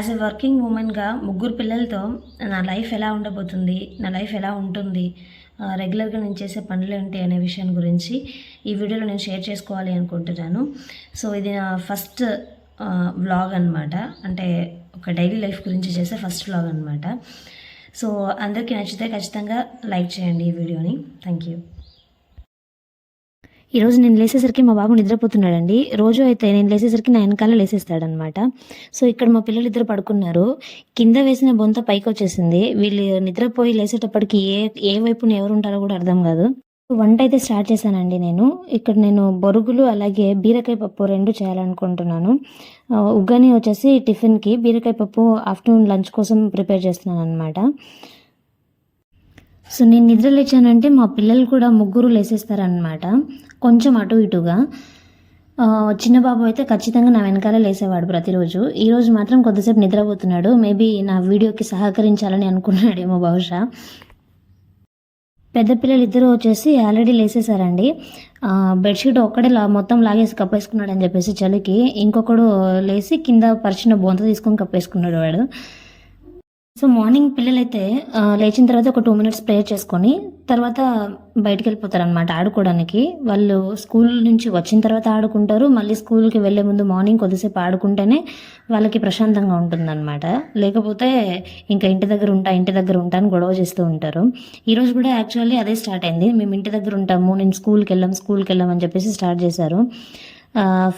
As a working ఉమెన్గా ముగ్గురు పిల్లలతో నా లైఫ్ ఎలా ఉండబోతుంది నా లైఫ్ ఎలా ఉంటుంది రెగ్యులర్గా నేను చేసే పనులు ఏంటి అనే విషయం గురించి ఈ వీడియోలో నేను షేర్ చేసుకోవాలి అనుకుంటున్నాను. సో ఇది నా ఫస్ట్ వ్లాగ్ అనమాట అంటే ఒక డైలీ లైఫ్ గురించి చేసే ఫస్ట్ వ్లాగ్ అనమాట సో అందరికీ నచ్చితే ఖచ్చితంగా లైక్ చేయండి ఈ వీడియోని. థ్యాంక్ యూ ఈరోజు నేను లేసేసరికి మా బాబు నిద్రపోతున్నాడండి. రోజు అయితే నేను లేసేసరికి నా వెనకాల లేసేస్తాడనమాట. సో ఇక్కడ మా పిల్లలు ఇద్దరు పడుకున్నారు. కింద వేసిన బొంత పైకి వచ్చేసింది వీళ్ళు నిద్రపోయి లేసేటప్పటికి ఏ ఏ వైపున ఎవరు ఉంటారో కూడా అర్థం కాదు. వంట అయితే స్టార్ట్ చేశానండి నేను. ఇక్కడ నేను బొరుగులు అలాగే బీరకాయ పప్పు రెండు చేయాలనుకుంటున్నాను. ఉగ్గాని వచ్చేసి టిఫిన్కి బీరకాయ పప్పు ఆఫ్టర్నూన్ లంచ్ కోసం ప్రిపేర్ చేస్తున్నాను అనమాట సో నేను నిద్ర లేచానంటే మా పిల్లలు కూడా ముగ్గురు లేసేస్తారనమాట కొంచెం అటు ఇటుగా. చిన్న బాబు అయితే ఖచ్చితంగా నా వెనకాల లేసేవాడు ప్రతిరోజు. ఈరోజు మాత్రం కొద్దిసేపు నిద్రపోతున్నాడు. మేబీ నా వీడియోకి సహకరించాలని అనుకున్నాడేమో బహుశా. పెద్ద పిల్లలు ఇద్దరు వచ్చేసి ఆల్రెడీ లేసేసారండి బెడ్షీట్ ఒక్కడే లా మొత్తం లాగేసి కప్పేసుకున్నాడు అని చెప్పేసి చలికి ఇంకొకడు లేచి కింద పరిచిన బొంత తీసుకొని కప్పేసుకున్నాడు వాడు. సో మార్నింగ్ పిల్లలైతే లేచిన తర్వాత ఒక టూ మినిట్స్ ప్రేయర్ చేసుకొని తర్వాత బయటికి వెళ్ళిపోతారు అనమాట ఆడుకోవడానికి. వాళ్ళు స్కూల్ నుంచి వచ్చిన తర్వాత ఆడుకుంటారు. మళ్ళీ స్కూల్కి వెళ్ళే ముందు మార్నింగ్ కొద్దిసేపు ఆడుకుంటేనే వాళ్ళకి ప్రశాంతంగా ఉంటుందన్నమాట. లేకపోతే ఇంకా ఇంటి దగ్గర ఉంటా ఇంటి దగ్గర ఉంటా అని గొడవ చేస్తూ ఉంటారు. ఈరోజు కూడా యాక్చువల్లీ అదే స్టార్ట్ అయింది. మేము ఇంటి దగ్గర ఉంటాము నేను స్కూల్కి వెళ్ళాం స్కూల్కి వెళ్ళాం అని చెప్పేసి స్టార్ట్ చేశారు.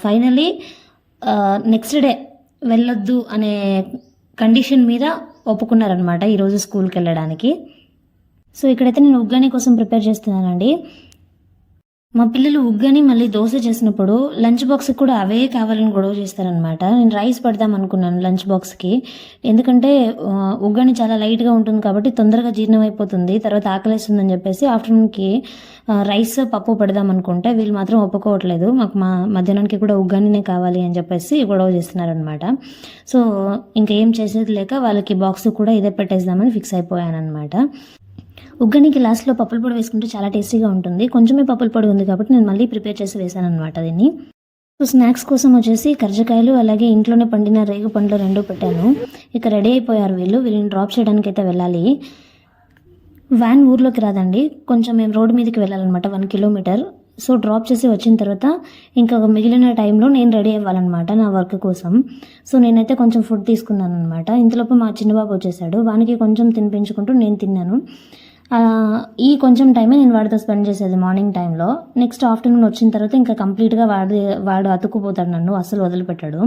ఫైనలీ నెక్స్ట్ డే వెళ్ళొద్దు అనే కండిషన్ మీద ఒప్పుకున్నారనమాట ఈరోజు స్కూల్కి వెళ్ళడానికి. సో ఇక్కడైతే నేను ఉగ్గాని కోసం ప్రిపేర్ చేస్తున్నానండి. మా పిల్లలు ఉగ్గాని మళ్ళీ దోశ చేసినప్పుడు లంచ్ బాక్స్కి కూడా అవే కావాలని గొడవ చేస్తారనమాట నేను రైస్ పెడదాం అనుకున్నాను లంచ్ బాక్స్కి. ఎందుకంటే ఉగ్గని ఉగ్గాని చాలా లైట్గా ఉంటుంది కాబట్టి తొందరగా జీర్ణం అయిపోతుంది తర్వాత ఆకలేస్తుందని చెప్పేసి ఆఫ్టర్నూన్కి రైస్ పప్పు పెడదాం అనుకుంటే వీళ్ళు మాత్రం ఒప్పుకోవట్లేదు. మాకు మా మధ్యాహ్నానికి కూడా ఉగ్గానినే కావాలి అని చెప్పేసి గొడవ చేస్తున్నారనమాట సో ఇంకా ఏం చేసేది లేక వాళ్ళకి బాక్స్ కూడా ఇదే పెట్టేద్దామని ఫిక్స్ అయిపోయాను అనమాట ఉగ్గనికి లాస్ట్లో పప్పుల పొడి వేసుకుంటే చాలా టేస్టీగా ఉంటుంది. కొంచెమే పప్పుల పొడి ఉంది కాబట్టి నేను మళ్ళీ ప్రిపేర్ చేసి వేసాను అనమాట దీన్ని. సో స్నాక్స్ కోసం వచ్చేసి కర్జకాయలు అలాగే ఇంట్లోనే పండిన రేగు పండ్లు రెండూ పెట్టాను. ఇక రెడీ అయిపోయారు వీళ్ళు. వీళ్ళని డ్రాప్ చేయడానికి అయితే వెళ్ళాలి. వ్యాన్ ఊర్లోకి రాదండి. కొంచెం మేము రోడ్డు మీదకి వెళ్ళాలన్నమాట. One kilometre. సో డ్రాప్ చేసి వచ్చిన తర్వాత ఇంకా మిగిలిన టైంలో నేను రెడీ అవ్వాలన్నమాట నా వర్క్ కోసం. సో నేనైతే కొంచెం ఫుడ్ తీసుకున్నాను అనమాట ఇంతలోపు మా చిన్నబాబు వచ్చేసాడు. వానికి కొంచెం తినిపించుకుంటూ నేను తిన్నాను. ఈ కొంచెం టైమే నేను వాడితో స్పెండ్ చేసేది మార్నింగ్ టైంలో. నెక్స్ట్ ఆఫ్టర్నూన్ వచ్చిన తర్వాత ఇంకా కంప్లీట్గా వాడి వాడు అతుక్కుపోతాడు నన్ను అస్సలు వదిలిపెట్టాడు.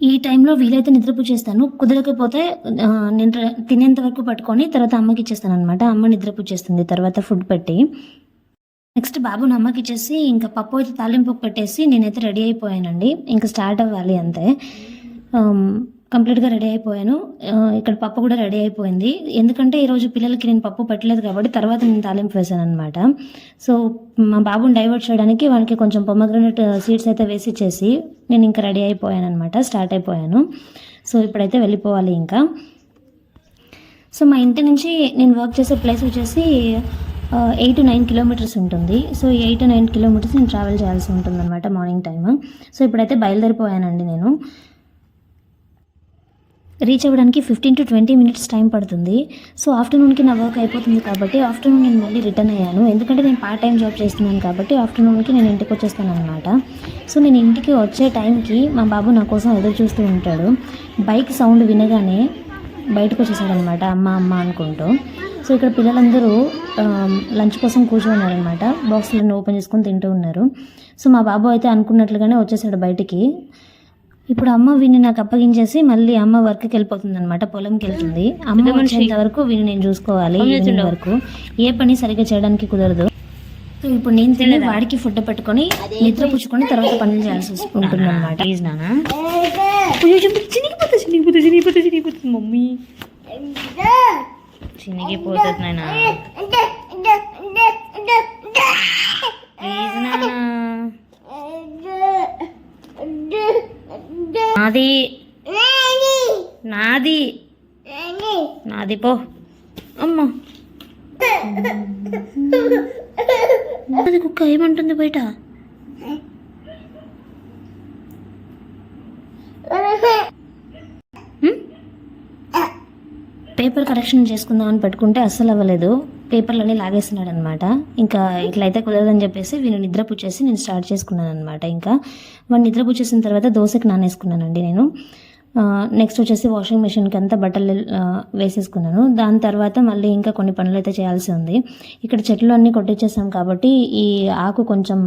ఈ టైంలో వీలైతే నిద్రపు చేస్తాను. కుదరకపోతే నేను తినేంత వరకు పట్టుకొని తర్వాత అమ్మకి ఇచ్చేస్తాను అనమాట అమ్మ నిద్రపు చేస్తుంది తర్వాత ఫుడ్ పెట్టి. నెక్స్ట్ బాబుని అమ్మకి ఇచ్చేసి ఇంకా పప్పు అయితే తాలింపు పెట్టేసి నేనైతే రెడీ అయిపోయానండి. ఇంకా స్టార్ట్ అవ్వాలి అంతే. కంప్లీట్గా రెడీ అయిపోయాను. ఇక్కడ పప్పు కూడా రెడీ అయిపోయింది. ఎందుకంటే ఈరోజు పిల్లలకి నేను పప్పు పెట్టలేదు కాబట్టి తర్వాత నేను తాలింపు వేసాను అనమాట సో మా బాబుని డైవర్ట్ చేయడానికి వానికి కొంచెం పొమ్మగ్రనేట్ సీడ్స్ అయితే వేసి ఇచ్చేసి నేను ఇంకా రెడీ అయిపోయాను అనమాట స్టార్ట్ అయిపోయాను. సో ఇప్పుడైతే వెళ్ళిపోవాలి ఇంకా. సో మా ఇంటి నుంచి నేను వర్క్ చేసే ప్లేస్ వచ్చేసి ఎయిట్ టు నైన్ కిలోమీటర్స్ ఉంటుంది. సో ఈ ఎయిట్ టు నైన్ కిలోమీటర్స్ నేను ట్రావెల్ చేయాల్సి ఉంటుంది అనమాట మార్నింగ్ టైమ్. సో ఇప్పుడైతే బయలుదేరిపోయానండి నేను. రీచ్ అవ్వడానికి fifteen to twenty minutes time పడుతుంది. సో ఆఫ్టర్నూన్కి నా వర్క్ అయిపోతుంది కాబట్టి ఆఫ్టర్నూన్ నేను మళ్ళీ రిటర్న్ అయ్యాను. ఎందుకంటే నేను పార్ట్ టైం జాబ్ చేస్తున్నాను కాబట్టి ఆఫ్టర్నూన్కి నేను ఇంటికి వచ్చేస్తాను అనమాట సో నేను ఇంటికి వచ్చే టైంకి మా బాబు నా కోసం ఎదురు చూస్తూ ఉంటాడు. బైక్ సౌండ్ వినగానే బయటకు వచ్చేసాడనమాట అమ్మ అమ్మ అనుకుంటూ. సో ఇక్కడ పిల్లలందరూ లంచ్ కోసం కూర్చోన్నారనమాట బాక్స్లను ఓపెన్ చేసుకొని తింటూ ఉన్నారు. సో మా బాబు అయితే అనుకున్నట్లుగానే వచ్చేసాడు బయటికి. ఇప్పుడు అమ్మ వీడిని నాకు అప్పగించేసి మళ్ళీ అమ్మ వర్క్కి వెళ్ళిపోతుంది అనమాట పొలంకి వెళ్తుంది. అమ్మ వచ్చేంత వరకు వీడిని నేను చూసుకోవాలి వరకు. ఏ పని సరిగ్గా చేయడానికి కుదరదు. సో ఇప్పుడు నేను తిని వాడికి ఫుడ్ పెట్టుకొని నిద్ర పుచ్చుకొని తర్వాత పనులు చేయాల్సి ఉంటుంది అనమాట చినిగిపోతుంది చినిగిపోతుంది చినిగిపోతుంది చినిగిపోతుంది మమ్మీ. చినిగిపోతుంది నాయన. ప్లీజ్ నాన్న. నాది. నాది. నాది పో. అమ్మ. అది కుక్క ఏమంటుంది బయట? పేపర్ కరెక్షన్ చేసుకుందామని పెట్టుకుంటే అస్సలు అవ్వలేదు. పేపర్లన్నీ లాగేస్తున్నాడు అనమాట ఇంకా ఇట్లయితే కుదరదని చెప్పేసి వీళ్ళు నిద్రపుచ్చేసి నేను స్టార్ట్ చేసుకున్నాను అనమాట ఇంకా. వాడు నిద్రపుచ్చేసిన తర్వాత దోశకి నానేసుకున్నానండి నేను. నెక్స్ట్ వచ్చేసి వాషింగ్ మిషన్కి అంతా బట్టలు వేసేసుకున్నాను. దాని తర్వాత మళ్ళీ ఇంకా కొన్ని పనులు అయితే చేయాల్సి ఉంది. ఇక్కడ చెట్లు అన్నీ కొట్టించేసాం కాబట్టి ఈ ఆకు కొంచెం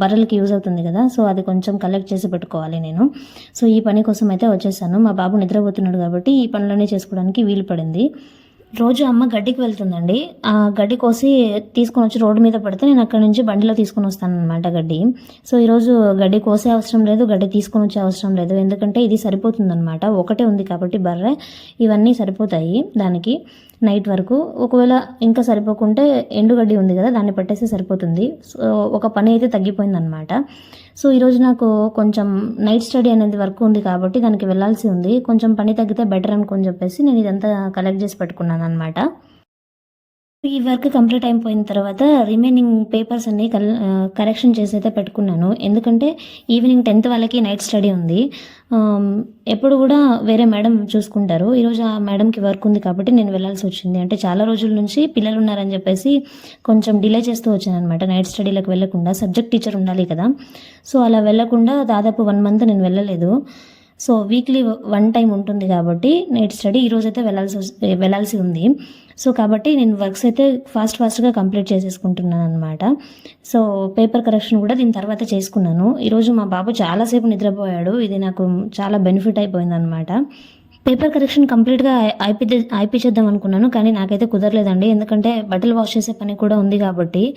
బర్రెలకి యూజ్ అవుతుంది కదా సో అది కొంచెం కలెక్ట్ చేసి పెట్టుకోవాలి నేను. సో ఈ పని కోసం అయితే వచ్చేసాను. మా బాబు నిద్రపోతున్నాడు కాబట్టి ఈ పనులన్నీ చేసుకోవడానికి వీలు పడింది. రోజు అమ్మ గడ్డికి వెళ్తుందండి. ఆ గడ్డి కోసి తీసుకొని వచ్చి రోడ్డు మీద పడితే నేను అక్కడ నుంచి బండిలో తీసుకొని వస్తాను అనమాట గడ్డి. సో ఈరోజు గడ్డి కోసే అవసరం లేదు గడ్డి తీసుకొని వచ్చే అవసరం లేదు. ఎందుకంటే ఇది సరిపోతుందనమాట ఒకటే ఉంది కాబట్టి బర్రె. ఇవన్నీ సరిపోతాయి దానికి. నైట్ వరకు. ఒకవేళ ఇంకా సరిపోకుంటే ఎండుగడ్డి ఉంది కదా దాన్ని పట్టేస్తే సరిపోతుంది. సో ఒక పని అయితే తగ్గిపోయిందనమాట సో ఈరోజు నాకు కొంచెం నైట్ స్టడీ అనేది వర్క్ ఉంది కాబట్టి దానికి వెళ్ళాల్సి ఉంది. కొంచెం పని తగ్గితే బెటర్ అనుకుని చెప్పేసి నేను ఇదంతా కలెక్ట్ చేసి పెట్టుకున్నాను అనమాట ఈ వర్క్ కంప్లీట్ అయిపోయిన తర్వాత రిమైనింగ్ పేపర్స్ అన్ని కల్ కరెక్షన్ చేసి అయితే పెట్టుకున్నాను. ఎందుకంటే ఈవినింగ్ టెన్త్ వాళ్ళకి నైట్ స్టడీ ఉంది. ఎప్పుడు కూడా వేరే మేడం చూసుకుంటారు. ఈరోజు ఆ మేడంకి వర్క్ ఉంది కాబట్టి నేను వెళ్ళాల్సి వచ్చింది. అంటే చాలా రోజుల నుంచి పిల్లలు ఉన్నారని చెప్పేసి కొంచెం డిలే చేస్తూ వచ్చాను అనమాట నైట్ స్టడీలకు వెళ్ళకుండా సబ్జెక్ట్ టీచర్ ఉండాలి కదా. సో అలా వెళ్ళకుండా దాదాపు వన్ మంత్ నేను వెళ్ళలేదు. సో వీక్లీ వన్ టైం ఉంటుంది కాబట్టి నైట్ స్టడీ ఈరోజైతే అయితే వెళ్ళాల్సి వెళ్ళాల్సి ఉంది. సో కాబట్టి నేను వర్క్స్ అయితే ఫాస్ట్ ఫాస్ట్గా కంప్లీట్ చేసేసుకుంటున్నాను అనమాట సో పేపర్ కరెక్షన్ కూడా దీని తర్వాత చేసుకున్నాను. ఈరోజు మా బాబు చాలాసేపు నిద్రపోయాడు. ఇది నాకు చాలా బెనిఫిట్ అయిపోయింది అనమాట పేపర్ కరెక్షన్ కంప్లీట్గా అయిపోతే అయిపించేద్దాం అనుకున్నాను కానీ నాకైతే కుదరలేదండి. ఎందుకంటే బట్టలు వాష్ చేసే పని కూడా ఉంది కాబట్టి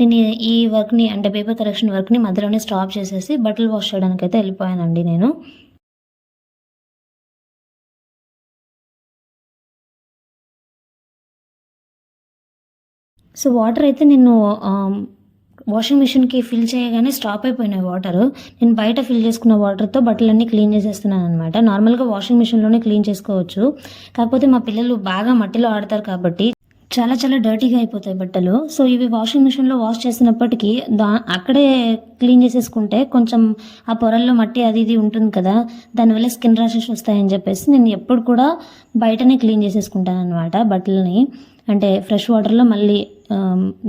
నేను ఈ- ఈ వర్క్ని అంటే పేపర్ కరెక్షన్ వర్క్ని మధ్యలోనే స్టాప్ చేసేసి బట్టలు వాష్ చేయడానికి అయితే వెళ్ళిపోయానండి నేను. సో వాటర్ అయితే నేను వాషింగ్ మిషన్కి ఫిల్ చేయగానే స్టాప్ అయిపోయినాయి వాటర్ నేను బయట ఫిల్ చేసుకున్న వాటర్తో బట్టలన్నీ క్లీన్ చేసేస్తున్నాను అనమాట నార్మల్గా వాషింగ్ మిషన్లోనే క్లీన్ చేసుకోవచ్చు. కాకపోతే మా పిల్లలు బాగా మట్టిలో ఆడతారు కాబట్టి చాలా చాలా డర్టీగా అయిపోతాయి బట్టలు. సో ఇవి వాషింగ్ మిషన్లో వాష్ చేసినప్పటికీ దా అక్కడే క్లీన్ చేసేసుకుంటే కొంచెం ఆ పొరల్లో మట్టి అది ఇది ఉంటుంది కదా దానివల్ల స్కిన్ ర్యాషెస్ వస్తాయని చెప్పేసి నేను ఎప్పుడు కూడా బయటనే క్లీన్ చేసేసుకుంటాను అనమాట బట్టలని. అంటే ఫ్రెష్ వాటర్లో మళ్ళీ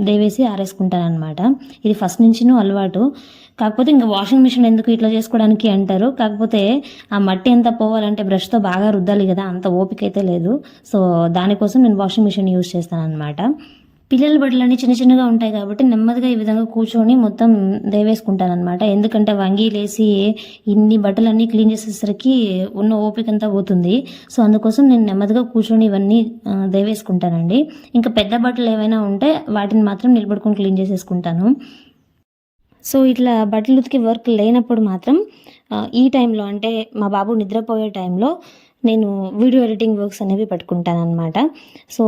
దేవేసి ఆరేసుకుంటాను అనమాట ఇది ఫస్ట్ నుంచి అలవాటు. కాకపోతే ఇంకా వాషింగ్ మిషన్ ఎందుకు ఇట్లా చేసుకోవడానికి అంటారు? కాకపోతే ఆ మట్టి ఎంత పోవాలంటే బ్రష్తో బాగా రుద్దాలి కదా అంత ఓపిక అయితే లేదు. సో దానికోసం నేను వాషింగ్ మిషన్ యూజ్ చేస్తాను అనమాట పిల్లల బట్టలన్నీ చిన్న చిన్నగా ఉంటాయి కాబట్టి నెమ్మదిగా ఈ విధంగా కూర్చొని మొత్తం దేవేసుకుంటాను అనమాట ఎందుకంటే వంగి లేసి ఇన్ని బట్టలన్నీ క్లీన్ చేసేసరికి ఉన్న ఓపిక అంతా పోతుంది. సో అందుకోసం నేను నెమ్మదిగా కూర్చొని ఇవన్నీ దేవేసుకుంటానండి. ఇంకా పెద్ద బట్టలు ఏవైనా ఉంటే వాటిని మాత్రం నిలబడుకొని క్లీన్ చేసేసుకుంటాను. సో ఇట్లా బట్టలు ఉతికి వర్క్ లేనప్పుడు మాత్రం ఈ టైంలో అంటే మా బాబు నిద్రపోయే టైంలో నేను వీడియో ఎడిటింగ్ వర్క్స్ అనేవి పెట్టుకుంటాను అనమాట సో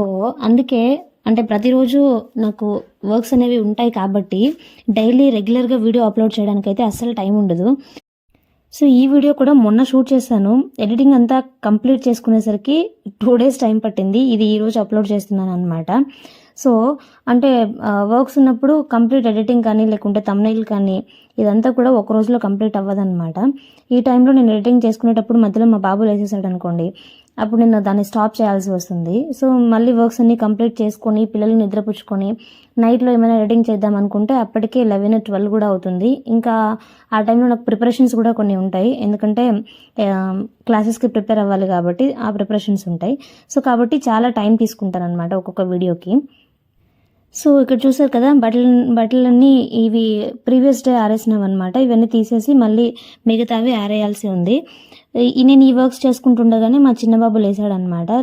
అందుకే అంటే ప్రతిరోజు నాకు వర్క్స్ అనేవి ఉంటాయి కాబట్టి డైలీ రెగ్యులర్గా వీడియో అప్లోడ్ చేయడానికి అయితే అస్సలు టైం ఉండదు. సో ఈ వీడియో కూడా మొన్న షూట్ చేశాను. ఎడిటింగ్ అంతా కంప్లీట్ చేసుకునేసరికి టూ డేస్ టైం పట్టింది. ఇది ఈరోజు అప్లోడ్ చేస్తున్నాను అనమాట సో అంటే వర్క్స్ ఉన్నప్పుడు కంప్లీట్ ఎడిటింగ్ కానీ లేకుంటే తమ్నైల్ కానీ ఇదంతా కూడా ఒక రోజులో కంప్లీట్ అవ్వదన్నమాట. ఈ టైంలో నేను ఎడిటింగ్ చేసుకునేటప్పుడు మధ్యలో మా బాబు లేసేసాడు అనుకోండి అప్పుడు నేను దాన్ని స్టాప్ చేయాల్సి వస్తుంది. సో మళ్ళీ వర్క్స్ అన్ని కంప్లీట్ చేసుకొని పిల్లలు నిద్రపుచ్చుకొని నైట్లో ఏమైనా ఎడిటింగ్ చేద్దాం అనుకుంటే అప్పటికే లెవెన్ ట్వెల్వ్ కూడా అవుతుంది. ఇంకా ఆ టైంలో నాకు ప్రిపరేషన్స్ కూడా కొన్ని ఉంటాయి. ఎందుకంటే క్లాసెస్కి ప్రిపేర్ అవ్వాలి కాబట్టి ఆ ప్రిపరేషన్స్ ఉంటాయి. సో కాబట్టి చాలా టైం తీసుకుంటాను అనమాట ఒక్కొక్క వీడియోకి సో ఇక్కడ చూసారు కదా బట్టలు బట్టలన్నీ ఇవి ప్రీవియస్ డే ఆరేసినాం అనమాట ఇవన్నీ తీసేసి మళ్ళీ మిగతావి ఆరేయాల్సి ఉంది. నేను ఈ వర్క్స్ చేసుకుంటుండగానే మా చిన్న బాబు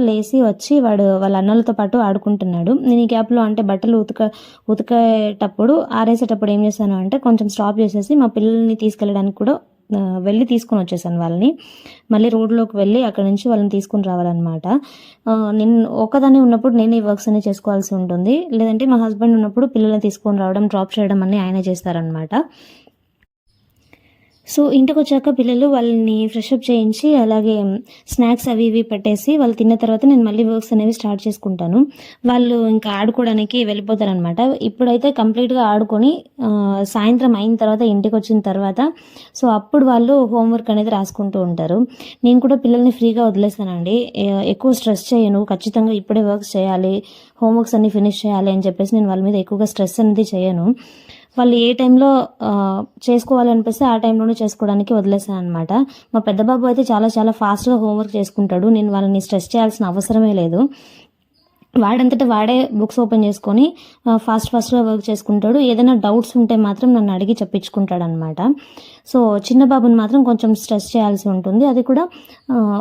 లేచి వచ్చి వాడు వాళ్ళ అన్నలతో పాటు ఆడుకుంటున్నాడు. నేను ఈ గ్యాప్లో అంటే బట్టలు ఉతక ఉతికేటప్పుడు ఆరేసేటప్పుడు ఏం చేశాను అంటే కొంచెం స్టాప్ చేసేసి మా పిల్లల్ని తీసుకెళ్ళడానికి కూడా వెళ్ళి తీసుకొని వచ్చేసాను వాళ్ళని. మళ్ళీ రోడ్లోకి వెళ్ళి అక్కడ నుంచి వాళ్ళని తీసుకొని రావాలన్నమాట. నేను ఒక్కదాన్ని ఉన్నప్పుడు నేను ఈ వర్క్స్ అన్ని చేసుకోవాల్సి ఉంటుంది. లేదంటే మా హస్బెండ్ ఉన్నప్పుడు పిల్లల్ని తీసుకొని రావడం డ్రాప్ చేయడం అన్నీ ఆయన చేస్తారనమాట సో ఇంటికి వచ్చాక పిల్లలు వాళ్ళని ఫ్రెషప్ చేయించి అలాగే స్నాక్స్ అవి ఇవి పెట్టేసి వాళ్ళు తిన్న తర్వాత నేను మళ్ళీ వర్క్స్ అనేవి స్టార్ట్ చేసుకుంటాను. వాళ్ళు ఇంకా ఆడుకోవడానికి వెళ్ళిపోతారనమాట. ఇప్పుడైతే కంప్లీట్గా ఆడుకొని సాయంత్రం అయిన తర్వాత ఇంటికి వచ్చిన తర్వాత సో అప్పుడు వాళ్ళు హోంవర్క్ అనేది రాసుకుంటూ ఉంటారు. నేను కూడా పిల్లల్ని ఫ్రీగా వదిలేస్తానండి. ఎక్కువ స్ట్రెస్ చేయను. ఖచ్చితంగా ఇప్పుడే వర్క్స్ చేయాలి. హోంవర్క్స్ అన్ని ఫినిష్ చేయాలి అని చెప్పేసి నేను వాళ్ళ మీద ఎక్కువగా స్ట్రెస్ అనేది చేయను. వాళ్ళు ఏ టైంలో చేసుకోవాలనిపిస్తే ఆ టైంలోనే చేసుకోవడానికి వదిలేసాను అనమాట మా పెద్ద బాబు అయితే చాలా చాలా ఫాస్ట్గా హోంవర్క్ చేసుకుంటాడు. నేను వాళ్ళని స్ట్రెస్ చేయాల్సిన అవసరమే లేదు. వాడంతటా వాడే బుక్స్ ఓపెన్ చేసుకొని ఫాస్ట్ ఫాస్ట్గా వర్క్ చేసుకుంటాడు. ఏదైనా డౌట్స్ ఉంటే మాత్రం నన్ను అడిగి చెప్పించుకుంటాడు అనమాట సో చిన్న బాబుని మాత్రం కొంచెం స్ట్రెస్ చేయాల్సి ఉంటుంది. అది కూడా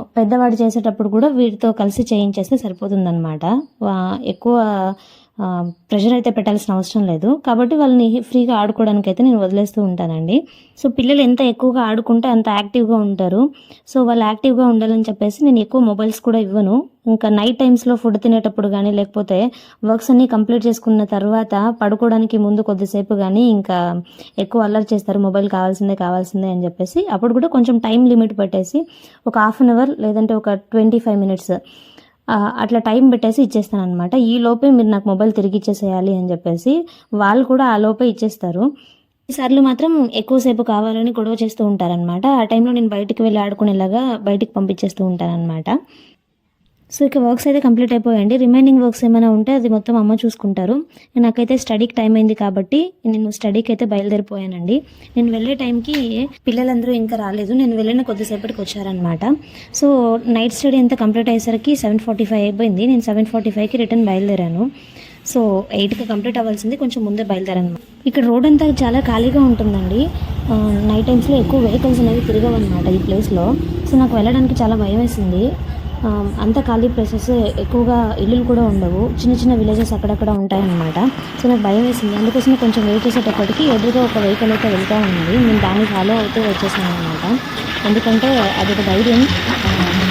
పెద్దవాడు చేసేటప్పుడు కూడా వీటితో కలిసి చేయించేస్తే సరిపోతుందన్నమాట. వా- ఎక్కువ ప్రెషర్ అయితే పెట్టాల్సిన అవసరం లేదు. కాబట్టి వాళ్ళని ఫ్రీగా ఆడుకోవడానికి అయితే నేను వదిలేస్తూ ఉంటానండి. సో పిల్లలు ఎంత ఎక్కువగా ఆడుకుంటే అంత యాక్టివ్గా ఉంటారు. సో వాళ్ళు యాక్టివ్గా ఉండాలని చెప్పేసి నేను ఎక్కువ మొబైల్స్ కూడా ఇవ్వను. ఇంకా నైట్ టైమ్స్లో ఫుడ్ తినేటప్పుడు కానీ లేకపోతే వర్క్స్ అన్నీ కంప్లీట్ చేసుకున్న తర్వాత పడుకోవడానికి ముందు కొద్దిసేపు కానీ ఇంకా ఎక్కువ అల్లరి చేస్తారు. మొబైల్ కావాల్సిందే కావాల్సిందే అని చెప్పేసి అప్పుడు కూడా కొంచెం టైం లిమిట్ పెట్టేసి ఒక హాఫ్ అన్ అవర్ లేదంటే ఒక ట్వంటీ ఫైవ్ మినిట్స్ అట్లా టైం పెట్టేసి ఇచ్చేస్తాను అనమాట ఈ లోపే మీరు నాకు మొబైల్ తిరిగి ఇచ్చేసేయాలి అని చెప్పేసి వాళ్ళు కూడా ఆ లోపే ఇచ్చేస్తారు. సార్లు మాత్రం ఎక్కువసేపు కావాలని గొడవ చేస్తూ ఉంటారనమాట ఆ టైంలో నేను బయటికి వెళ్ళి ఆడుకునేలాగా బయటికి పంపించేస్తూ ఉంటానన్నమాట. సో ఇక వర్క్స్ అయితే కంప్లీట్ అయిపోయాయండి. రిమైనింగ్ వర్క్స్ ఏమైనా ఉంటే అది మొత్తం అమ్మ చూసుకుంటారు. నాకైతే స్టడీకి టైం అయింది కాబట్టి నేను స్టడీకి అయితే బయలుదేరిపోయానండి. నేను వెళ్ళే టైంకి పిల్లలందరూ ఇంకా రాలేదు. నేను వెళ్ళిన కొద్దిసేపటికి వచ్చారనమాట సో నైట్ స్టడీ అంతా కంప్లీట్ అయ్యేసరికి సెవెన్ ఫార్టీ ఫైవ్ అయిపోయింది. నేను సెవెన్ ఫార్టీ ఫైవ్కి రిటర్న్ బయలుదేరాను. సో ఎయిట్కి కంప్లీట్ అవ్వాల్సింది. కొంచెం ముందే బయలుదేరాను. ఇక్కడ రోడ్ అంతా చాలా ఖాళీగా ఉంటుందండి. నైట్ టైమ్స్లో ఎక్కువ వెహికల్స్ అనేవి తిరగవన్నమాట ఈ ప్లేస్లో. సో నాకు వెళ్ళడానికి చాలా భయం వేసింది. అంత ఖాళీ ప్లేసెస్ ఎక్కువగా ఇల్లులు కూడా ఉండవు. చిన్న చిన్న విలేజెస్ అక్కడక్కడ ఉంటాయన్నమాట. సో నాకు భయం వేసింది. అందుకోసం కొంచెం వెయిట్ చేసేటప్పటికి ఎదురుగా ఒక వెహికల్ అయితే వెళ్తూ ఉంది. నేను దాన్ని ఫాలో అవుతూ వచ్చేసాను అనమాట ఎందుకంటే అదొక ధైర్యం.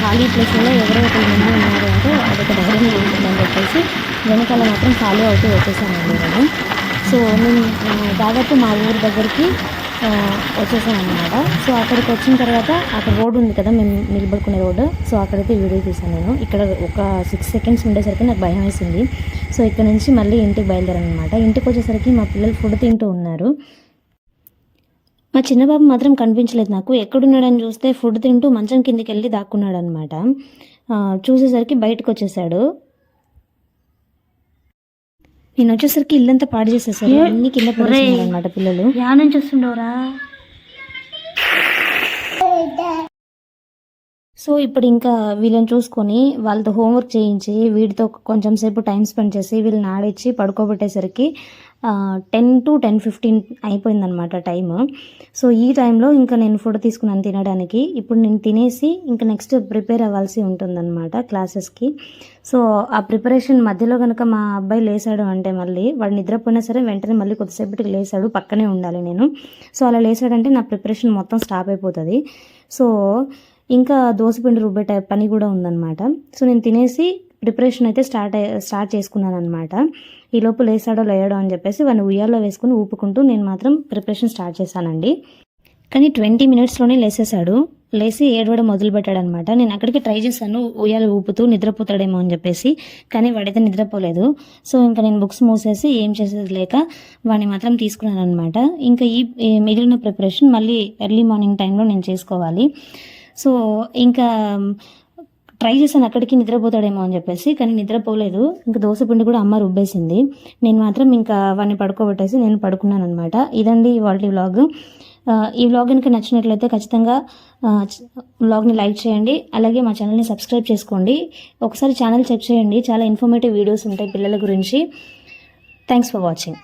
ఖాళీ ప్లేస్లో ఎవరో ఒకరు ముందు ఉన్నారు అంటే అదొక ధైర్యం ఉంటుందని చెప్పేసి వెనకాల మాత్రం ఫాలో అవుతూ వచ్చేసానండి నేను సో నేను దాదాపు మా ఊరి దగ్గరికి ఆ, అనమాట సో అక్కడికి వచ్చిన తర్వాత అక్కడ రోడ్ ఉంది కదా మేము నిలబడుకునే రోడ్డు. సో అక్కడైతే వీడియో తీసాను నేను. ఇక్కడ ఒక సిక్స్ సెకండ్స్ ఉండేసరికి నాకు భయం వేసింది. సో ఇక్కడ నుంచి మళ్ళీ ఇంటికి బయలుదేరాను అనమాట ఇంటికి వచ్చేసరికి మా పిల్లలు ఫుడ్ తింటూ ఉన్నారు. మా చిన్నబాబు మాత్రం కనిపించలేదు నాకు. ఎక్కడున్నాడని చూస్తే ఫుడ్ తింటూ మంచం కిందికి వెళ్ళి దాక్కున్నాడు అనమాట చూసేసరికి బయటకు వచ్చేసాడు. నేను వచ్చేసరికి ఇల్లంతా పాడు చేసేసారు. అన్ని కింద అనమాట పిల్లలు. యా నుంచి వస్తుండవురా సో ఇప్పుడు ఇంకా వీళ్ళని చూసుకొని వాళ్ళతో హోంవర్క్ చేయించి వీడితో కొంచెం సేపు టైం స్పెండ్ చేసి వీళ్ళని ఆడిచ్చి పడుకోబెట్టేసరికి టెన్ టు టెన్ ఫిఫ్టీన్ అయిపోయిందనమాట టైము. సో ఈ టైంలో ఇంకా నేను ఫుడ్ తీసుకున్నాను తినడానికి. ఇప్పుడు నేను తినేసి ఇంకా నెక్స్ట్ ప్రిపేర్ అవ్వాల్సి ఉంటుందన్నమాట క్లాసెస్కి. సో ఆ ప్రిపరేషన్ మధ్యలో కనుక మా అబ్బాయి లేసాడు అంటే మళ్ళీ వాడు నిద్రపోయినా సరే వెంటనే మళ్ళీ కొద్దిసేపటికి లేసాడు పక్కనే ఉండాలి నేను. సో అలా లేసాడంటే నా ప్రిపరేషన్ మొత్తం స్టాప్ అయిపోతుంది. సో ఇంకా దోశపిండి రుబ్బే పని కూడా ఉందన్నమాట. సో నేను తినేసి ప్రిపరేషన్ అయితే స్టార్ట్ స్టార్ట్ చేసుకున్నాను అనమాట ఈ లోపు లేసాడో లేయడో అని చెప్పేసి వాడిని ఉయ్యాల్లో వేసుకుని ఊపుకుంటూ నేను మాత్రం ప్రిపరేషన్ స్టార్ట్ చేశానండి. కానీ ట్వంటీ మినిట్స్లోనే లేసేసాడు లేచి ఏడవడం మొదలు పెట్టాడనమాట నేను అక్కడికి ట్రై చేశాను ఉయ్యాలు ఊపుతూ నిద్రపోతాడేమో అని చెప్పేసి కానీ వాడైతే నిద్రపోలేదు. సో ఇంకా నేను బుక్స్ మూసేసి ఏం చేసేది లేక వాడిని మాత్రం తీసుకున్నాను అనమాట ఇంకా ఈ మిగిలిన ప్రిపరేషన్ మళ్ళీ ఎర్లీ మార్నింగ్ టైంలో నేను చేసుకోవాలి. సో ఇంకా ట్రై చేశాను అక్కడికి నిద్రపోతాడేమో అని చెప్పేసి కానీ నిద్రపోలేదు. ఇంకా దోశపిండి కూడా అమ్మ రుబ్బేసింది. నేను మాత్రం ఇంకా వాడిని పడుకోబెట్టేసి నేను పడుకున్నాను అనమాట ఇదండి వాళ్ళ వ్లాగ్. ఈ వ్లాగ్ కనుక నచ్చినట్లయితే ఖచ్చితంగా వ్లాగ్ని లైక్ చేయండి. అలాగే మా ఛానల్ని సబ్స్క్రైబ్ చేసుకోండి. ఒకసారి ఛానల్ చెక్ చేయండి. చాలా ఇన్ఫర్మేటివ్ వీడియోస్ ఉంటాయి పిల్లల గురించి. Thanks for watching.